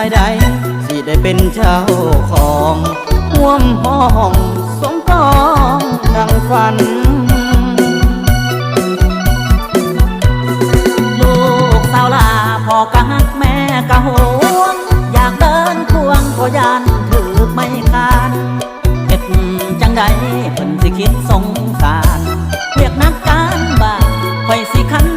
ายใดสิได้เป็นเจ้าของห่วมห้องสมปองดังฝัน ลูกสาวลาพ่อกะหักแม่กะหวง อยากเดินควงพยานถือไม่คานเก็บจังใดเพิ่นสิคิดสงสารเรียกนักการบ้านคอยสิคัน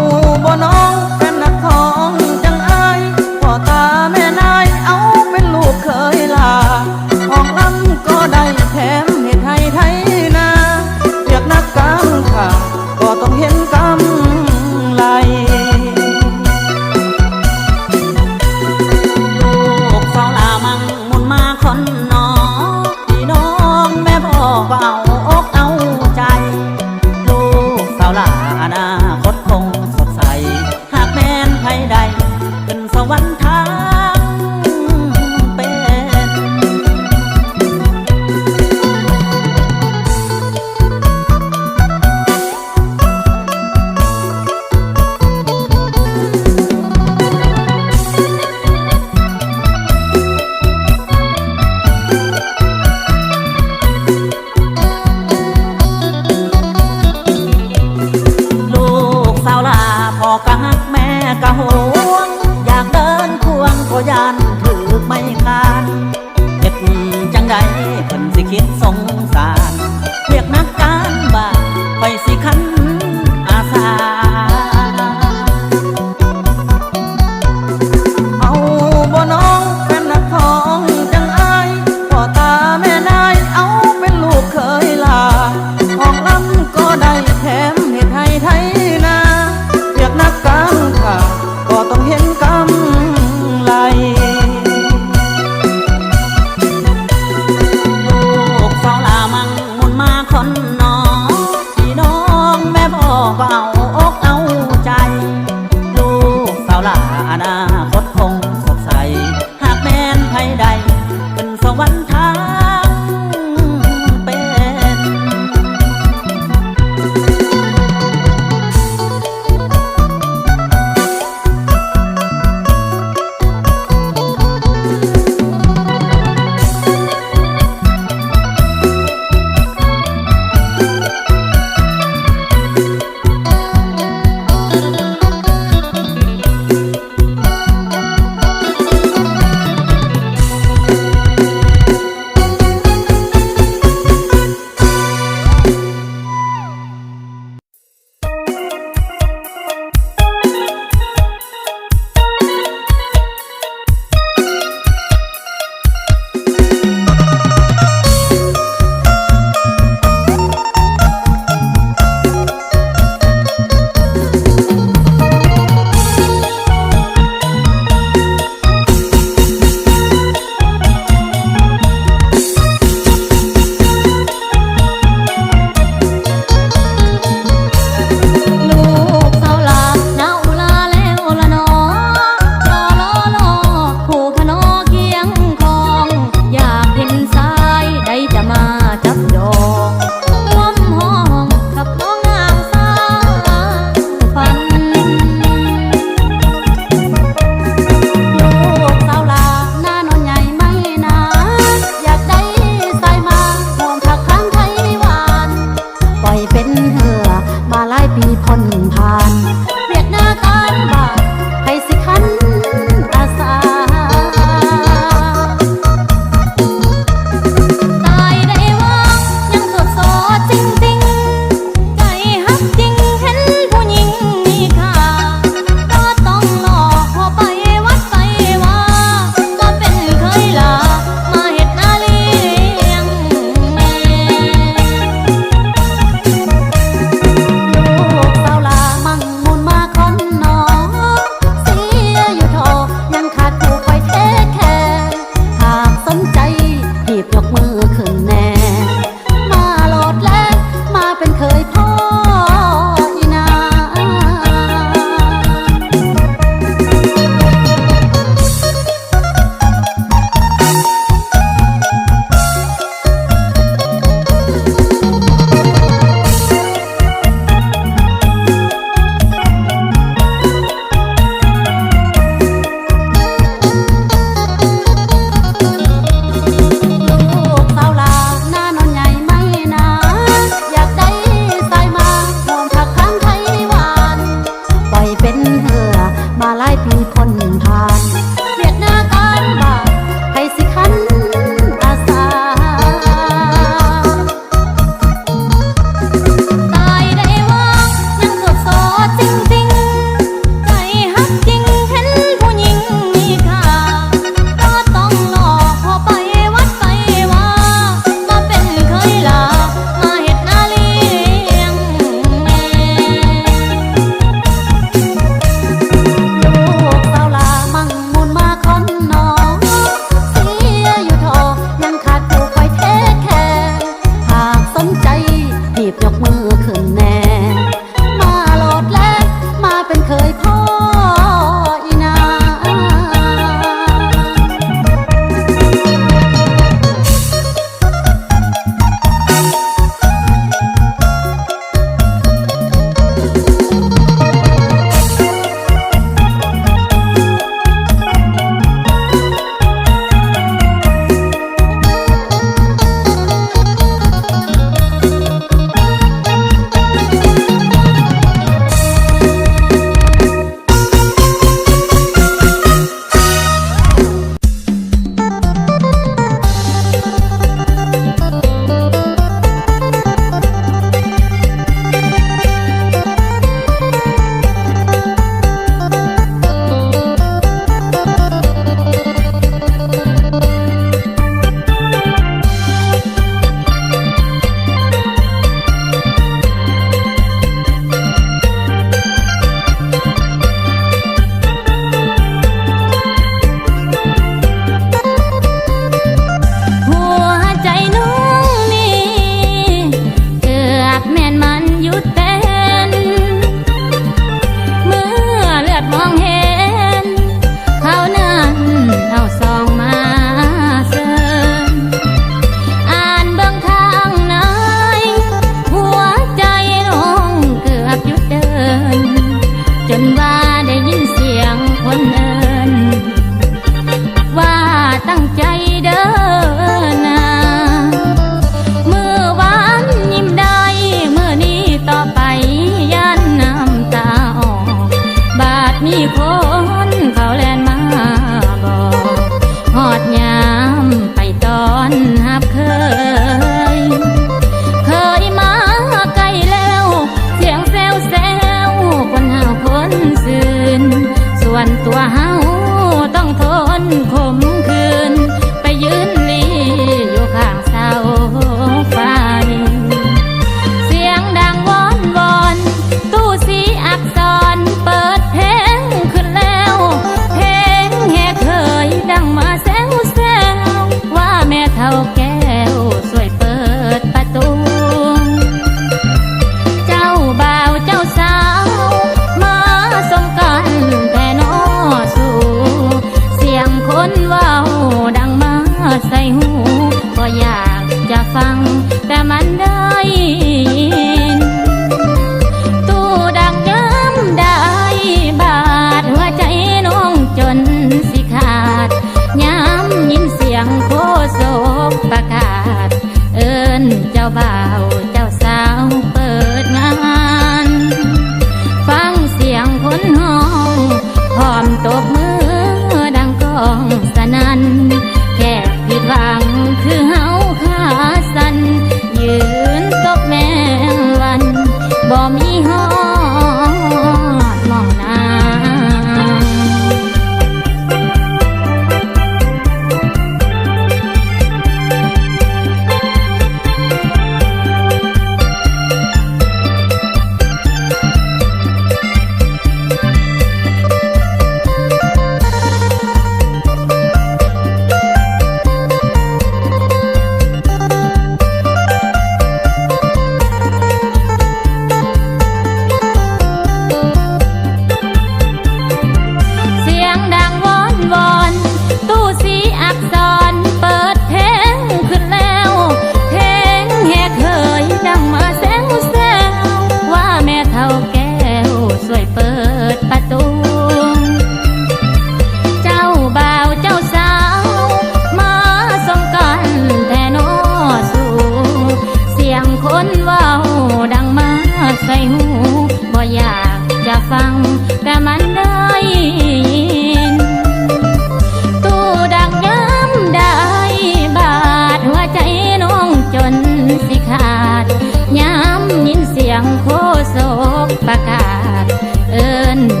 อิ้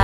น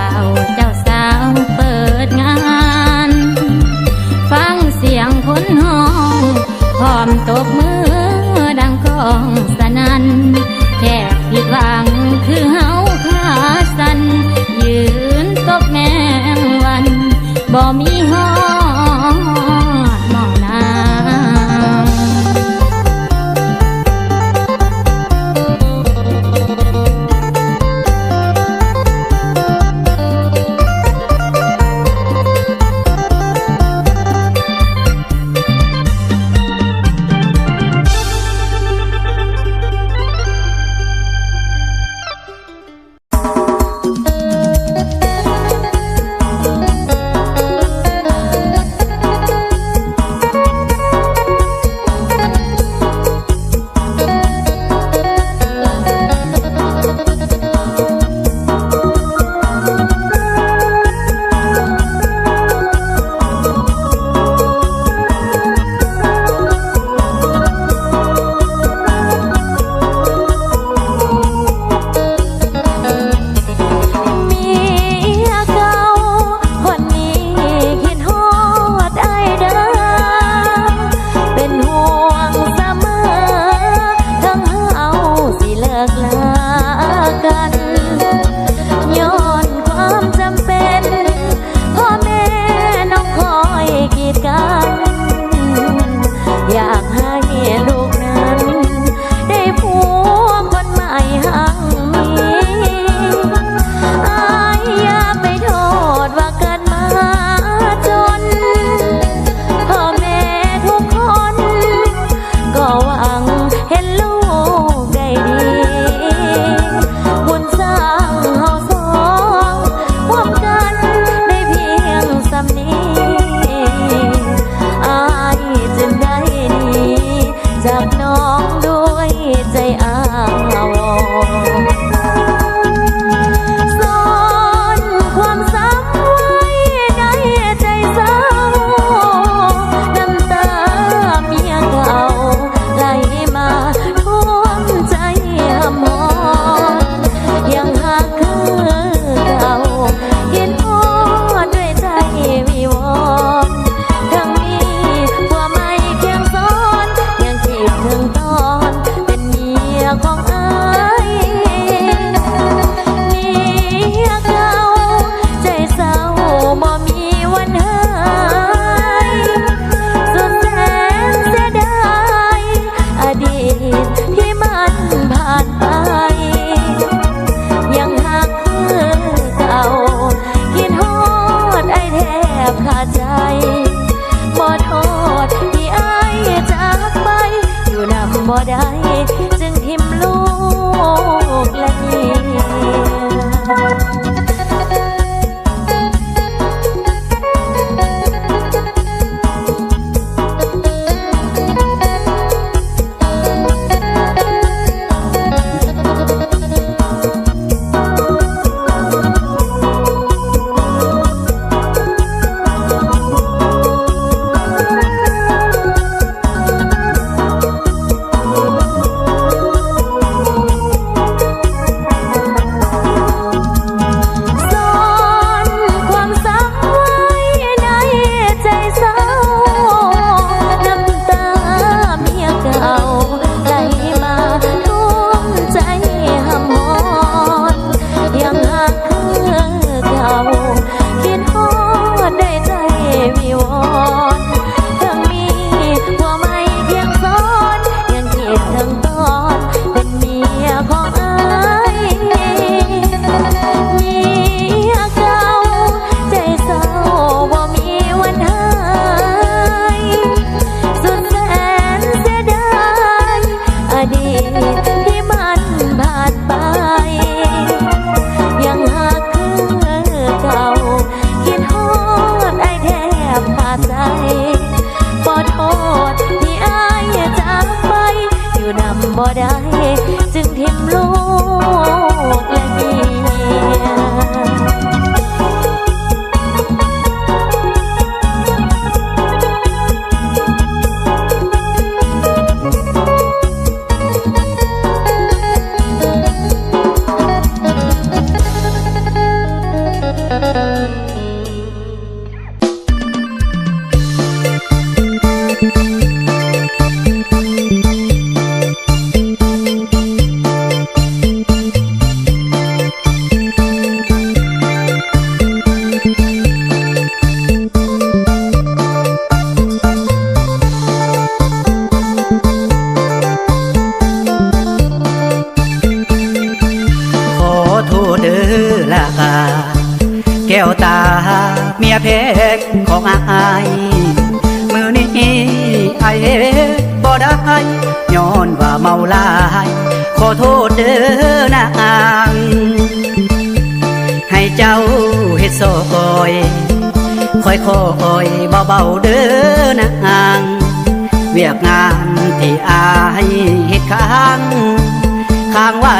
นางให้เจ้าเฮ็ดโซกอยคอยคอยเบาๆเด้อนางเวียกงานที่อายเฮ็ดค้างค้างไว้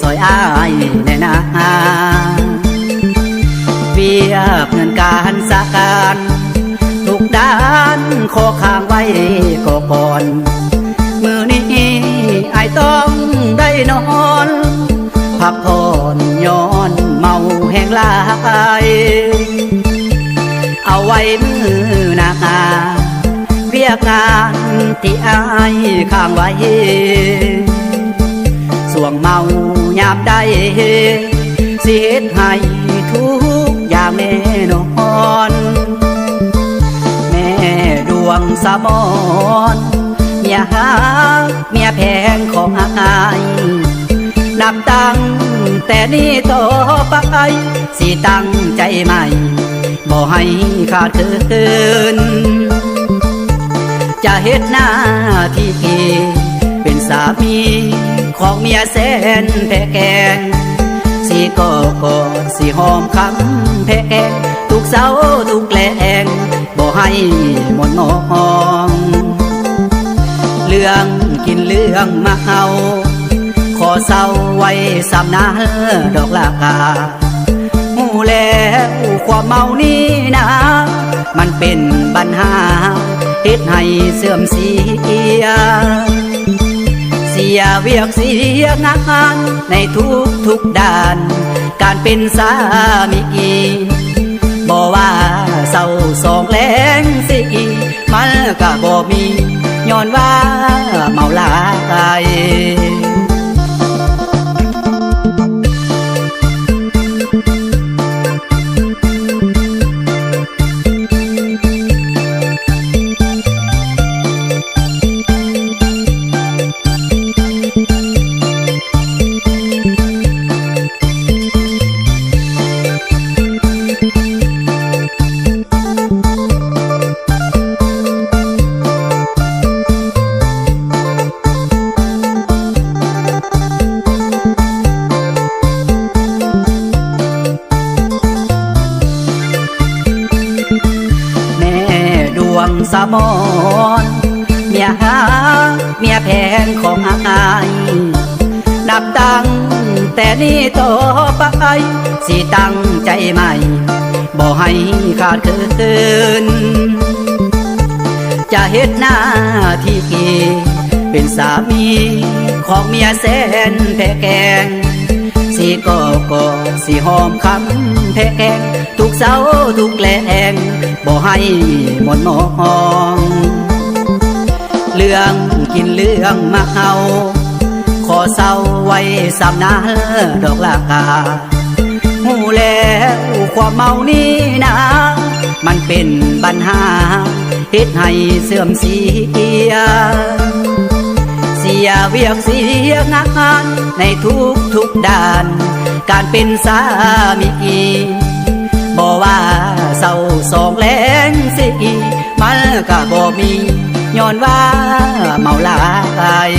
ซอยอายแน่นาเวียบเงินการสาการทุกด้านขอค้างไว้ก็ก่อน มือนี้ไอายต้องได้นอน พักผ่อนย้อนเมาแห้งลายเอาไว้มือหนาเรียกงานที่อายค้างไว้สวงเมายามใดสิเฮ็ดให้ทุกอย่างแน่นอนแม่ดวงสะมอนเมียหาเมียแพงของอาย นับตั้งแต่นี้ต่อไปสิตั้งใจใหม่บ่ให้ขาดคืนจะเฮ็ดหน้าที่เป็นสามี ของเมียแสนแพแกงสีก็กอดสีหอมคำแพแกงทุกเสาทุกแกลงบ่ให้หมดมอง เรื่องกินเรื่องมาเอา เศร้าไว้สำนาเดอกลากาหูแล้วความเมานี้นะ มันเป็นปัญหาเฮ็ดให้เสื่อมเสีย เสียเวียกเสียงานในทุกทุกด้าน การเป็นสามีบ่ว่าเศร้าสองแรงสิมันก็บ่มีย้อนว่าเมาลาย สิตั้งใจใหม่ บ่ให้ขาดคืน จะเฮ็ดหน้าที่กี เป็นสามีของเมียแสนแพแกงสีก็กอดสีหอมคำแพงทุกเสาทุกแกลง บ่ให้หมดมองเรื่องกินเรื่องมาเอาขอเศร้าไว้สำนาดอกลากา แล้วความเมานี้นะ มันเป็นปัญหาเฮ็ดให้เสื่อมเสีย เสียเวียกเสียงานในทุกทุกด้าน การเป็นสามีบ่ว่าเศร้าสองแรงสิมันก็บ่มีย้อนว่าเมาลาย